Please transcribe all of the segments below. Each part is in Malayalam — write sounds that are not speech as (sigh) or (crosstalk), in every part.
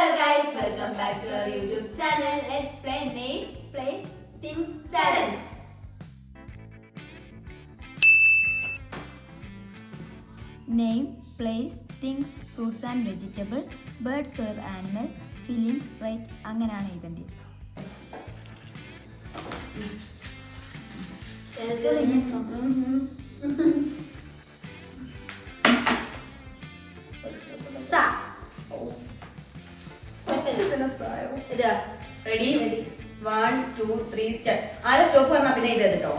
Hello guys, welcome back to our YouTube channel. Let's play name, place, things challenge. Name, place, things, fruits and vegetable, birds or animal, film, write അങ്ങനെയാണ് എഴുതേണ്ടത് Sa. ഇതാ ready one two three start ആരെ സ്റ്റോപ്പ് പറഞ്ഞാൽ പിന്നെ ഇത് കേട്ടോ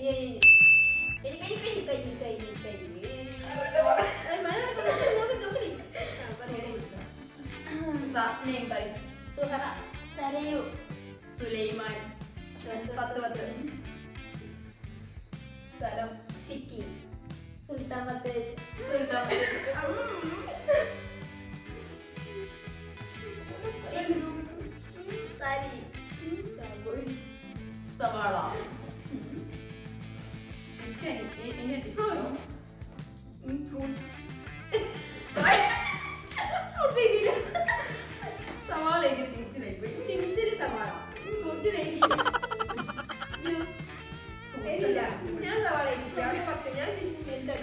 നെയിം (laughs) പറയും സുഹറ. Sarayu. സുലൈമാൻ. പത്ത് പത്ത് സ്ഥലം. സിക്കി. സുൽത്താൻ Bത്തേരി. സുൽത്താൻ Sari. ഞാൻ സവാള ഇരിക്കാം. പത്ത് ഞാൻ വേണ്ടോ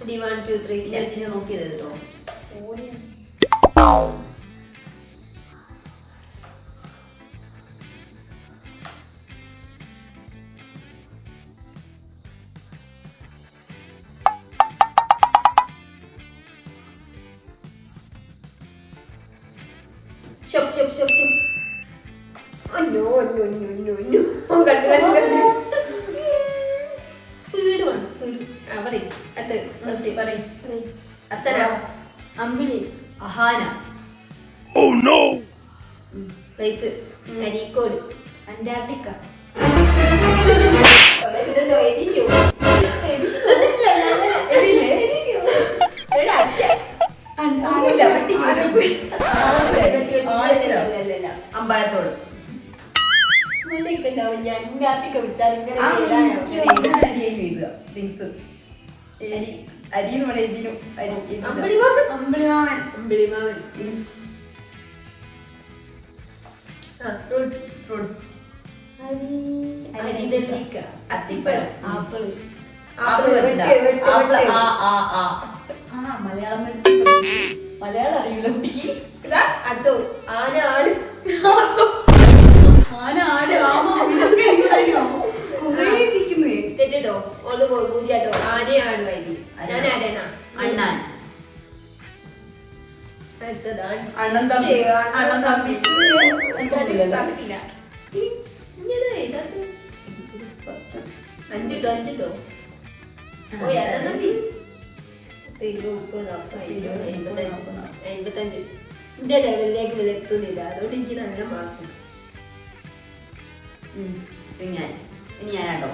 ത്രീ വൺ ടു ത്രീ ചേച്ചിനെ നോക്കിയത് കേട്ടോ. ഒന്നുമില്ല, വെട്ടിക്ക്. ആയിരം. അമ്പായത്തോട് ഉണ്ടാവും ഞാൻ ഇങ്ങാത്തൊക്കെ ഇങ്ങനെ അരി എന്ന് പറയുന്ന എരിയും അരി എഴുതുക. അമ്പിളിമാമൻ. അമ്പിളിമാമൻ. ഫ്രൂട്ട്സ് ഫ്രൂട്ട്സ് അത്തിപ്പഴം. ആപ്പിൾ. ആപ്പിൾ വെട്ട്. ആ ആ ആ. മലയാളം മലയാളം അറിയില്ല കുട്ടിക്ക് അതോ ആന ആട്. ആന ആട് ഇതൊക്കെ കുറേ ഇരിക്കുന്നേ. തെറ്റിട്ടോ? ഓൾ പോയി പൂജയാട്ടോ. ആന വൈകി ഞാൻ ആരാണ് അണ്ണാൻ. അടുത്തതാണ് അണ്ണൻ തമ്പി. അണ്ണൻ തമ്പി. അഞ്ചിട്ടോ അഞ്ചിട്ടോ? ഓ എത്ര തമ്പി. എന്റെ ലെവലിലേക്ക് ഇവർ എത്തുന്നില്ല. അതുകൊണ്ട് എനിക്ക് നല്ല മാർക്ക് ഞാൻ ഇനി ഞാനാട്ടോ.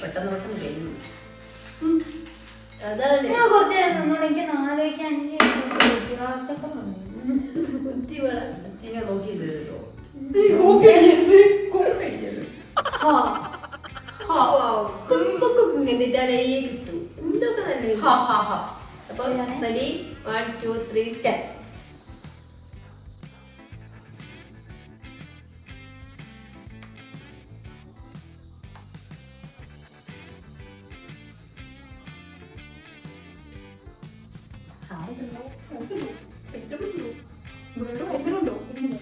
പെട്ടെന്ന് പെട്ടെന്ന് കഴിഞ്ഞു. ഞാൻ കുറച്ച് എനിക്ക് നാലേക്ക് അഞ്ച് വളച്ചൊക്കെ വേണം സച്ചിനെ നോക്കിയത് കേട്ടോ കുമ്പൊക്കെ എന്നിട്ടാണ് ഈ കിട്ടു. എന്തൊക്കെ ഹാ അപ്പൊ റെഡി വൺ ടു ത്രീ തിന്നോ വെജിറ്റബിൾസ് ഉണ്ടോ? വേർഡോ അനിമൽ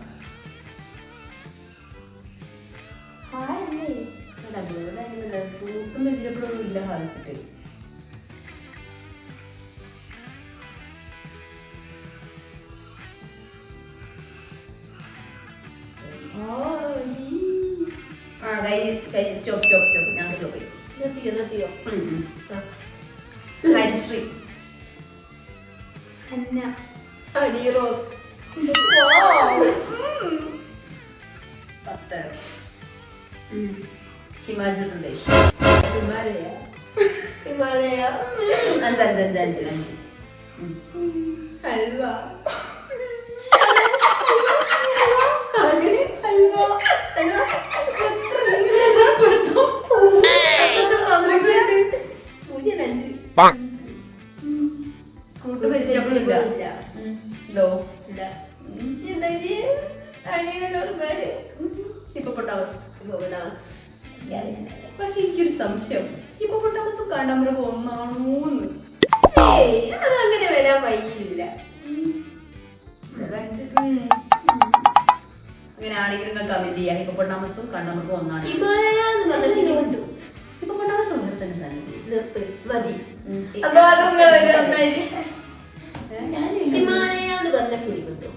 ഹണി റോസ് പത്ത് ഹിമാചൽ പ്രദേശ്. ഹിമാലയ. ഹിമാലയ. അഞ്ച് അഞ്ച് അഞ്ച് അഞ്ച് അഞ്ച്. ഹൽവ. പൂജ്യം അഞ്ച്. ഫ്രൂട്ട് വെജിറ്റബിൾ ഇല്ല. ഇതോ. പക്ഷെ എനിക്കൊരു സംശയം. ഹിപ്പോപ്പൊട്ടാമസും കാണ്ടാമൃഗം ഒന്നാണോന്ന്. അതങ്ങനെ വരാൻ വയ്യില്ല അങ്ങനെയാണെങ്കിൽ നിങ്ങൾ കമന്റ് ചെയ്യാം. ഹിപ്പോപ്പൊട്ടാമസും കാണ്ടാമൃഗം ഒന്നാണ്. ഹിമാലയ എന്ന് പറഞ്ഞിട്ട് കണ്ടു? ഹിപ്പോപ്പൊട്ടാമസ് ഉണ്ട് തന്നെ സാധനം നിർത്ത്. മതി. ഹിമാലയ എന്ന് ഫീൽ കിട്ടും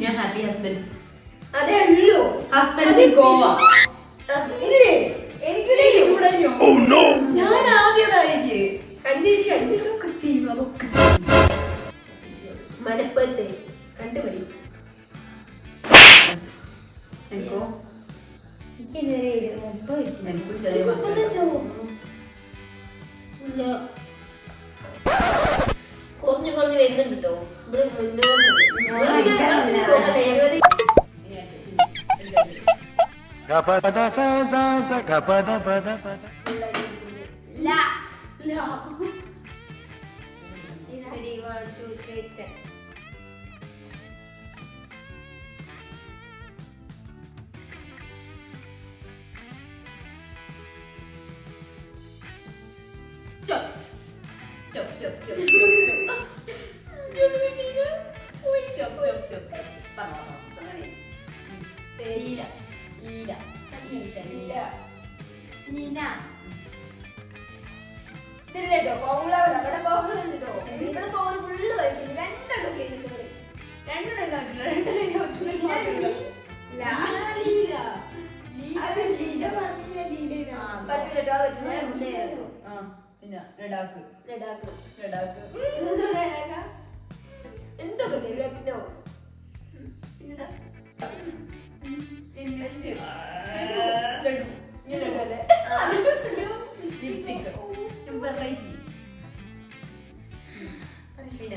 ഞാൻ ഹാപ്പി അതേ ഉള്ളൂ. ഹസ്ബൻഡ് ഗോവ ഇല്ലേ? എനിക്കില്ലേ ഞാൻ ആദ്യമായിട്ട് അന്വേഷിച്ചു അന്വേഷിച്ചു അതൊക്കെ ചെയ്യും അതൊക്കെ ചെയ്യും മണപ്പത്തെ കണ്ടുപിടി. എനിക്കോ എനിക്കിതുവരെ ഒരു മുപ്പത് കിട്ടി ഇല്ല. കുറഞ്ഞു കുറഞ്ഞു വരുന്നുണ്ട്? കേട്ടോ ഇവിടെ ഞാൻ അടിക്കാറില്ല. പദ ല അടുത്ത ലഡാക്ക്. ലഡാക്ക്. ലഡാക്ക്. എന്താ ലഡാക്ക? എന്തൊക്കെ? ലക്നൗ. പിന്നെന്താ? ലഡു. ഇനി ലഡു. അല്ലേ? ലിപ്സ്റ്റിക് വെറൈറ്റി പിന്നെ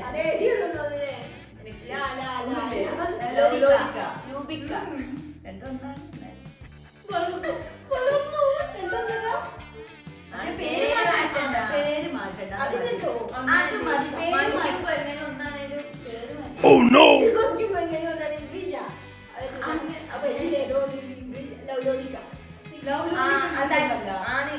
അതിന്റെ പേര് മാറ്റണ്ട. പേര് മാറ്റണ്ട. അത് മതി. അത് മതി. പേര് മാറ്റി. ഒന്നാണേലും ഓ നോ Oh അങ്ങനെ. അപ്പൊ ലൗലോലിക്ക. ലൗലോലിക്ക. ആണ്.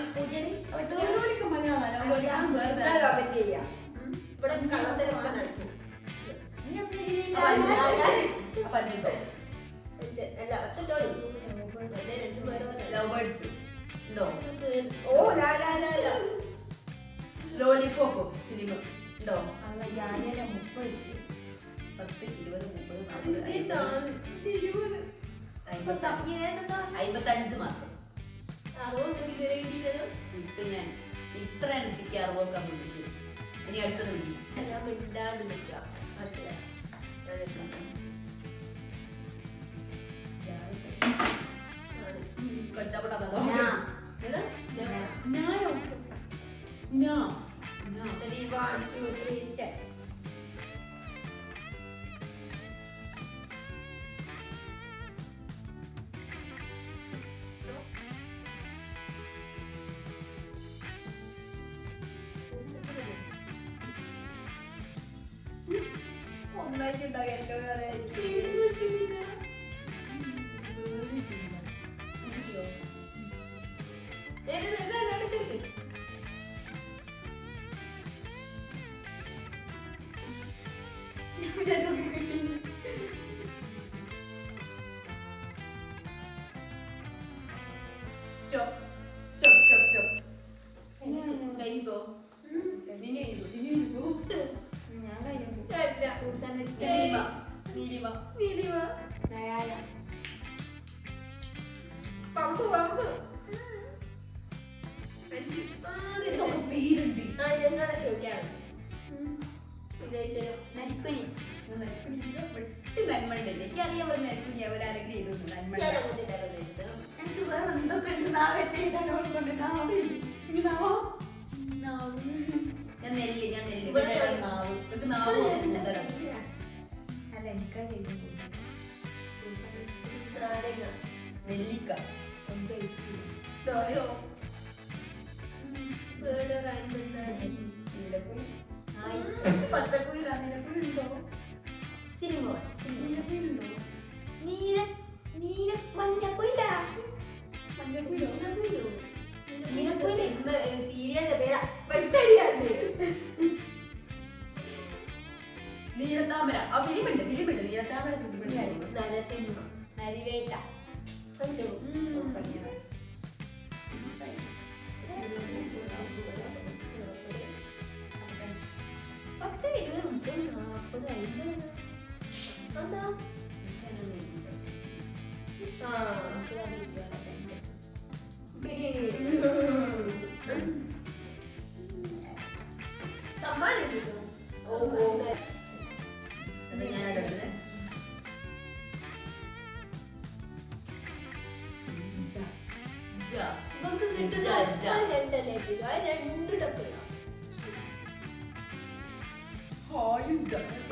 one, two, three, check. Oh, my God, I'm Neelima. Neelima. Nayana pump pump എന്നോട് ചോദിക്കാണ് നരിക്കുനി. നന്മണ്ടല്ലേ എനിക്കറിയാം അവർ നരിക്കുനി. അവരാരെങ്കിലും ചെയ്തു നന്മ എനിക്ക് വേറെ എന്തൊക്കെ ഉണ്ട്? നാവെ ചെയ്താലോട് കൊണ്ട് നാവേ നാവോ? നാവ്. ഞാൻ നെല്ല് ഞാൻ നെല്ല്. നാവ്. നാവ് അല്ല എനിക്ക് നാരങ്ങ. നെല്ലിക്ക. പച്ചക്കുയിലുണ്ടോ സിനിമ നീലക്കുയിലുണ്ടോ നീല രണ്ട് ടഫ്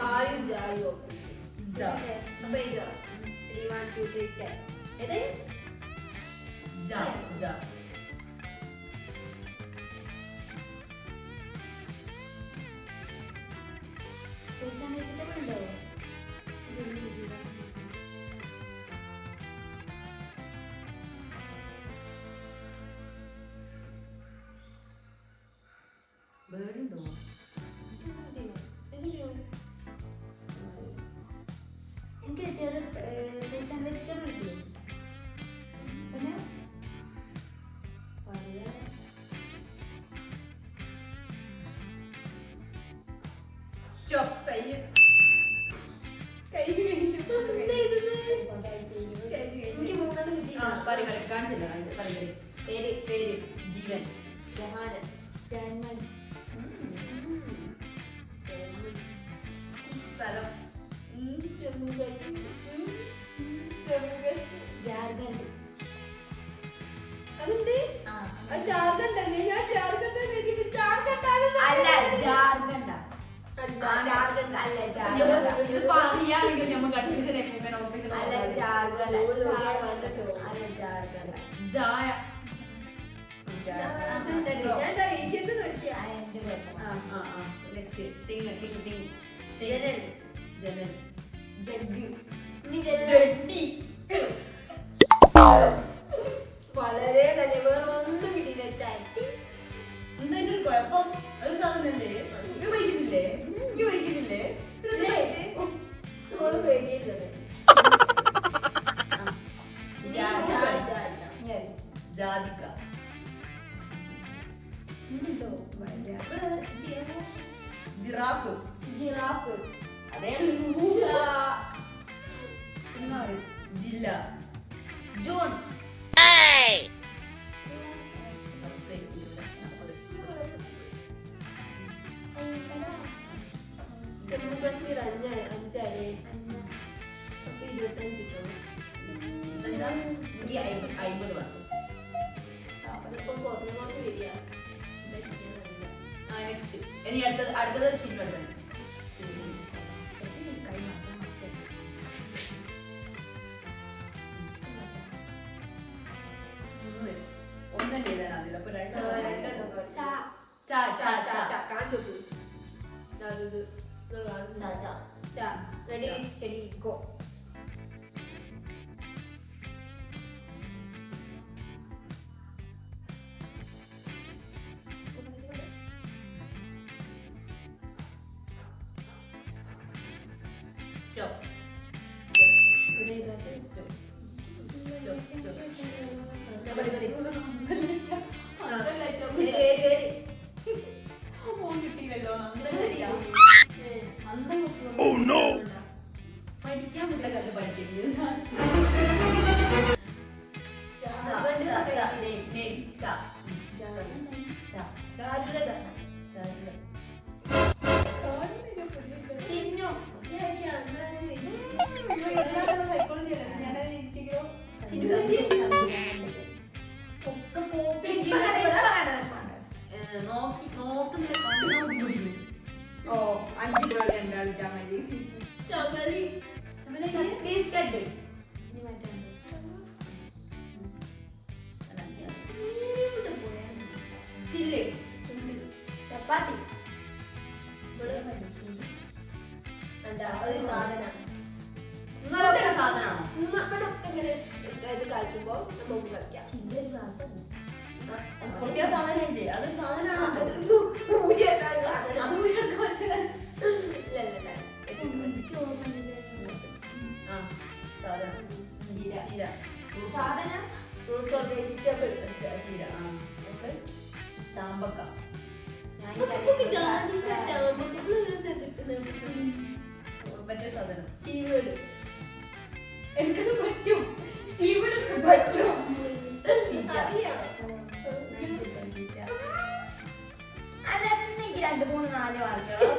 ആയു ജായോ അപ്പൊ ഇത്. Three one two three seven ഇത് ജാ ജാ പേര് പേര്. ജീവൻ. ജഹാന് ജന്മൻ സ്ഥലം. ജമ്മു ജമ്മു ജാർഖണ്ഡ്. അതുണ്ട് ജാർഖണ്ഡ് ഇതിപ്പോ അറിയാണെങ്കിൽ നമ്മൾ കൺഫ്യൂഷൻ എങ്ങനെ നമുക്ക് ജായ. ജനൽ. ജനൽ. ജഗ്. ജഡ്ഡി. ഇതാണ് നൂറ്റി അയ്പത് അയ്പത് വന്നു അതിപ്പോ കുറഞ്ഞു കൊണ്ട് വരിക. ഇനി അടുത്തത് അടുത്തത് ചിഹ്നം എടുക്കണം balik, balik. ചപ്പാത്തി. എന്താ ഒരു സാധനം. നിങ്ങളുടെ സാധനമാണോ നമ്മളൊക്കെ ഇങ്ങനെ ഇത് കളിക്കുമ്പോ നമുക്ക് കളിക്കാം. ചില്ലൊരു അതൊരു സാധനം. എനിക്കത് പറ്റും ചീവട് പറ്റും അല്ലാതെ രണ്ട് മൂന്ന് നാല് മാർക്കുകളോ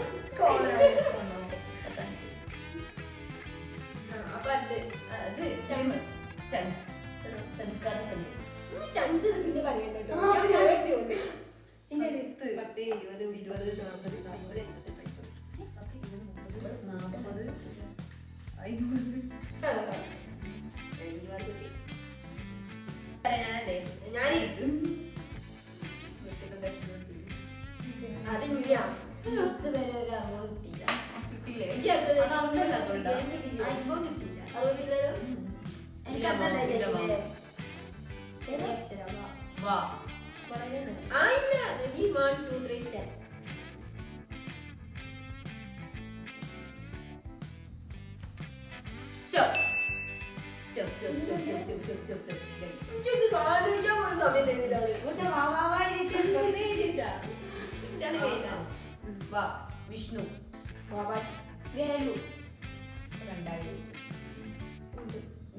വിഷ്ണു. വേലു രണ്ടായിരം.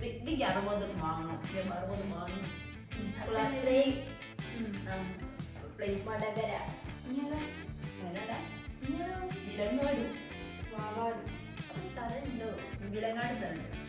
ഇതിക്ക് അറുപത് വാങ്ങണം. അറുപത് വാങ്ങി. വടകര. വിലങ്ങാട്. വാവാട്. സ്ഥലമുണ്ടോ? വിലങ്ങാട് സ്ഥലമുണ്ട്.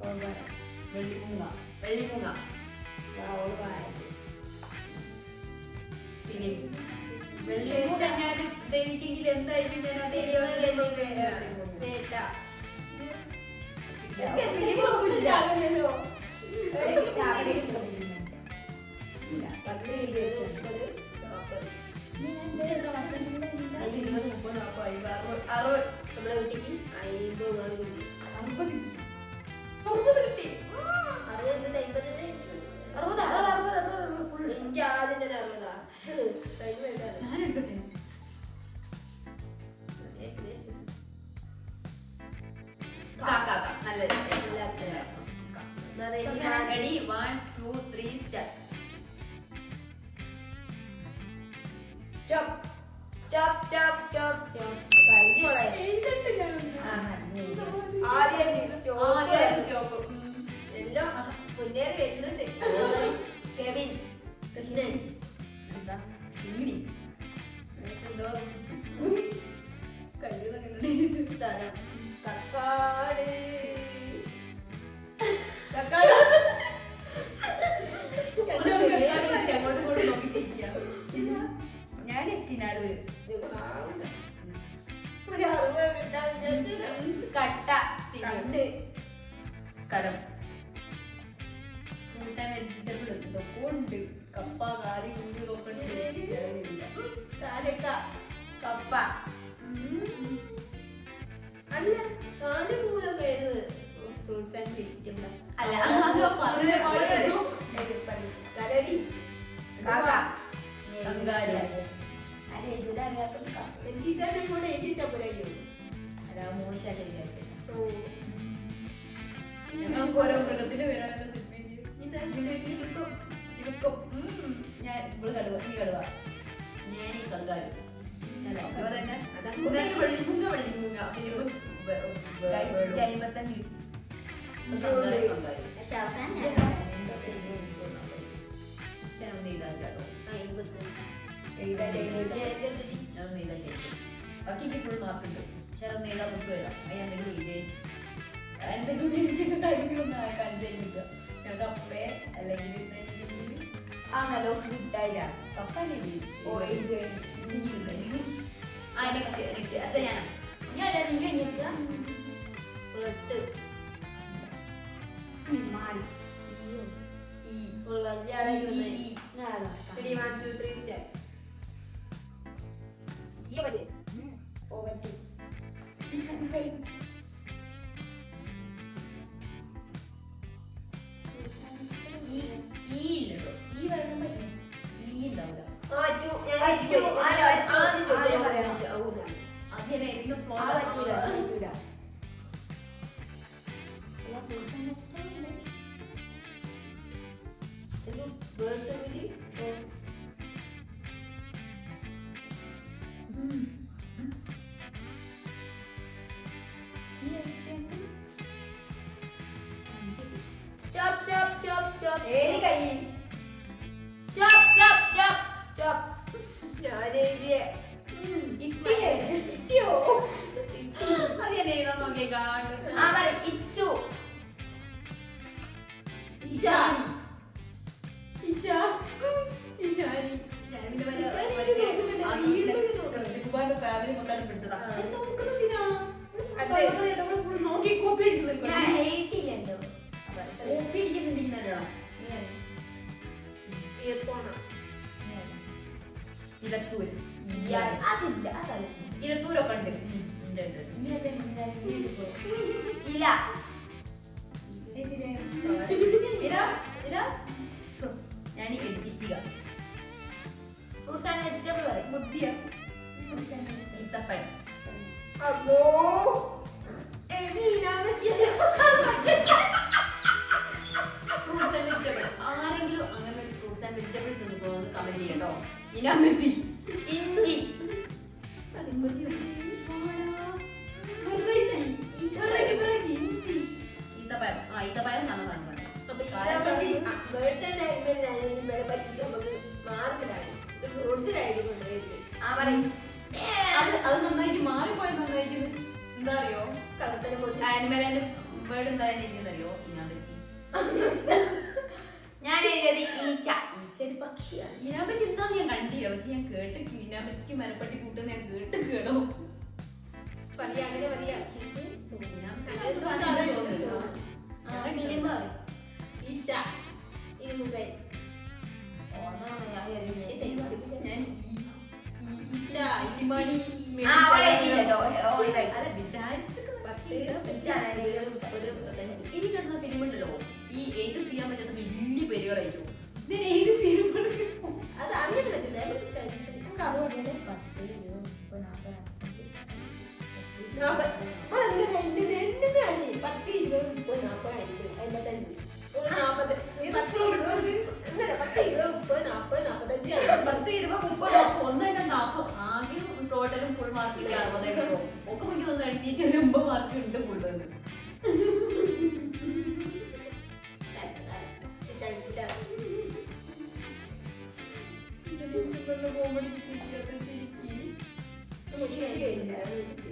Volvara. വെള്ളിമൂങ്ങ വെള്ളിമൂങ്ങ Volvara. പിന്നെ വെള്ളിമൂങ്ങ ഞാൻ ധരിക്കെങ്കിൽ എന്തായാലും ഞാൻ അത് എരിയോളം വേണ്ട എനിക്ക് എന്തെങ്കിലും ഒപ്പിട്ടിട്ടാകല്ലോ. എനിക്ക് ആഗ്രഹം തോന്നുന്നുണ്ട്. പത്ത് ഇരുപത് മുപ്പത് നാൽപ്പത് ഇരുപത് മുപ്പത് നാൽപ്പത് അമ്പത് അറുപത് നമ്മുടെ കുട്ടിക്ക് അമ്പത് കുട്ടി അമ്പത് അറുപത് കിട്ടി. അറുപത് അയ്മ്പതിന്റെ അറുപത് അറുപത് അറുപത് അറുപത് ഫുൾ എനിക്ക് ആദ്യം തന്നെ അറുപതാ. ഞാൻ എടുക്കട്ടെ നല്ല ready one two three start stop stop stop stop stop. ആദ്യം സ്റ്റോപ്പ്. എല്ലാം മുന്നേറി വരുന്നുണ്ട്. കെവിൻ. കൃഷ്ണൻ. സ്ഥലം കക്കാട് കക്കാട് ഞാൻ എത്തിനാറ് ഇത് കിട്ടാൻ വിചാരിച്ചില്ല കട്ട കണ്ട് കടം. ഫുൾ ടൈം വെജിറ്റബിൾ ഇതൊക്കെ ഉണ്ട്. കപ്പ ഒക്കെ ഉണ്ട്. കാലക്ക കപ്പ. അല്ല കാലുകൂലൊക്കെ ആയിരുന്നു ഫ്രൂട്ട്സ് ആൻഡ് വെജിറ്റബിൾ അല്ല അത് പറഞ്ഞ പോലെ കരടി കാക്ക കങ്കാരു എനിക്ക് ഇതന്നെ കൂടെ എഴുതിച്ച പോലെയോ മൃഗത്തിന്റെ പേരാണല്ലോ തിരുക്കം ഞാൻ ഇവൾ കടുവ ഈ കടുവ ഞാൻ ഈ കങ്കാരു അപ്പൊ തന്നെ ഇതൊക്കെ വെള്ളിമുങ്ങ വെള്ളിമുങ്ങ പിന്നെ ഇപ്പൊ വെ- വെ- വെള്ളം. അമ്പത്തഞ്ച് കങ്കാരു കങ്കാരു പക്ഷെ അവസാനം ഞാൻ ഞാൻ കേട്ടോ ബാക്കി ഫുൾ മാർക്ക് ഉണ്ട് ചില നേതാ ബുക്ക് വരാം അതിന് എന്തെങ്കിലും ഇതേ എന്തെങ്കിലും ഇരിക്കുന്ന കാര്യങ്ങളൊന്നും കണ്ടില്ല ഞങ്ങൾക്ക് അപ്പേ അല്ലെങ്കിൽ ആ നല്ലോ കിട്ടായില്ല കപ്പാണ് ഓ, ഇത് ആ നെക്സ്റ്റ് നെക്സ്റ്റ് അത് ഞാൻ ഞാൻ നീ കഴിഞ്ഞിട്ട് പുറത്ത് മാറി ഈ ഈ, ഈ. Three, one, two, three, step. ഈ പറ്റി ഓ പറ്റി. ഈ ഈ ഈ ഈ ഉണ്ടാവില്ല ഫാമിലി മൊത്തം പിടിച്ചതാ. നോക്കി കോപ്പി അടിക്കുന്നുണ്ട് കോപ്പി ഇലത്തൂര് ഇയാൾ അതില്ല. സ്ഥലത്ത് ഇലത്തൂരൊക്കെ ഉണ്ട്. ഇല. ഇല. ഞാൻ ഇഷ്ടിക ഫ്രൂട്ട്സ് ആൻഡ് വെജിറ്റബിൾ പറയും മുദ്യ. ഈത്തപ്പഴം. അമ്മോ! ഫ്രൂട്ട്സ് ആൻഡ് വെജിറ്റബിൾ ആരെങ്കിലും അങ്ങനെ ഫ്രൂട്ട്സ് ആൻഡ് വെജിറ്റബിൾ എന്ന് കമന്റ് ചെയ്യണ്ടോ ഇനാമച്ചി ഈനാമച്ചിക്ക് മരപ്പട്ടി കൂട്ടുന്ന ഞാൻ കേട്ട് കേടോ. പറയാ അങ്ങനെ പറയാ. ഈച്ച. ഞാൻ ഈറ്റ. അല്ല, ഇനി കിടന്ന ഈ എഴുതി തീരാൻ പറ്റാത്ത വലിയ പേരുകളായിരിക്കും. ഇതിന് എഴുതി തീരുമ്പോൾ അത് അറിയാൻ പറ്റില്ല. അറിവുണ്ട് പത്ത് ഇരുപത് മുപ്പത് നാൽപ്പത് അമ്പത്? പത്ത് ഇരുപത് മുപ്പത് നാപ്പത് അമ്പത് അമ്പത്തഞ്ച് നാൽപ്പത് നാൽപ്പത് ടോട്ടലും ഫുൾ മാർക്ക് അറുപതായിരുന്നു ഒക്കെ മുന്നിൽ ഒന്ന് എണ്ണീറ്റ് ഒമ്പത് മാർക്ക് ഉണ്ട് ഫുള്ള് കോമഡി ചിരിക്കും കഴിഞ്ഞില്ല